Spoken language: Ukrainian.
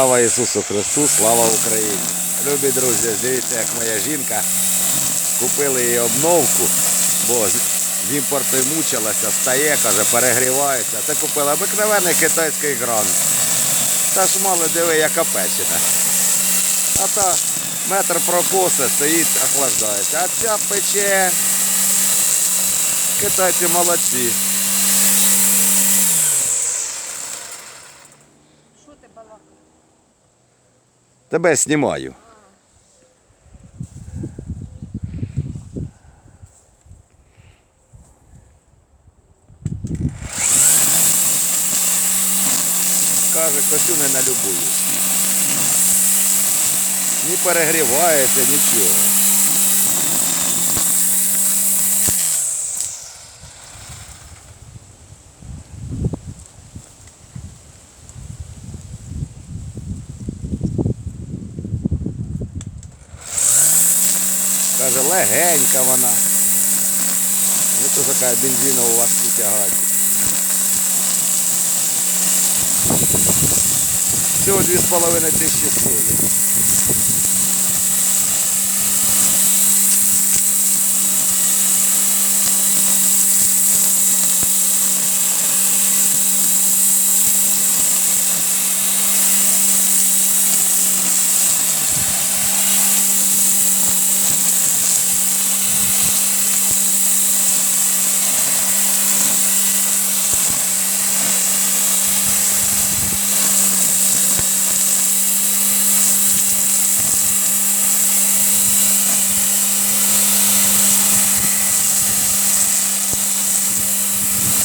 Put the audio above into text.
Слава Ісусу Христу, слава Україні! Любі друзі, дивіться, як моя жінка. Купили їй обновку, бо з- імпорту мучилася, стає, каже, перегрівається. Це купила обикновений китайський грант. Та ж мало диви, яка печена. А та метр прокоси, стоїть, охлаждається. А ця пече. Китайці молодці. Що ти балакаєш? Тебе знімаю. Каже, косю не налюбую. Не перегрівається, нічого. Каже, легенька вона. Ну то така бензинову важку тягати. Всього 2,5 тисячі стоїть.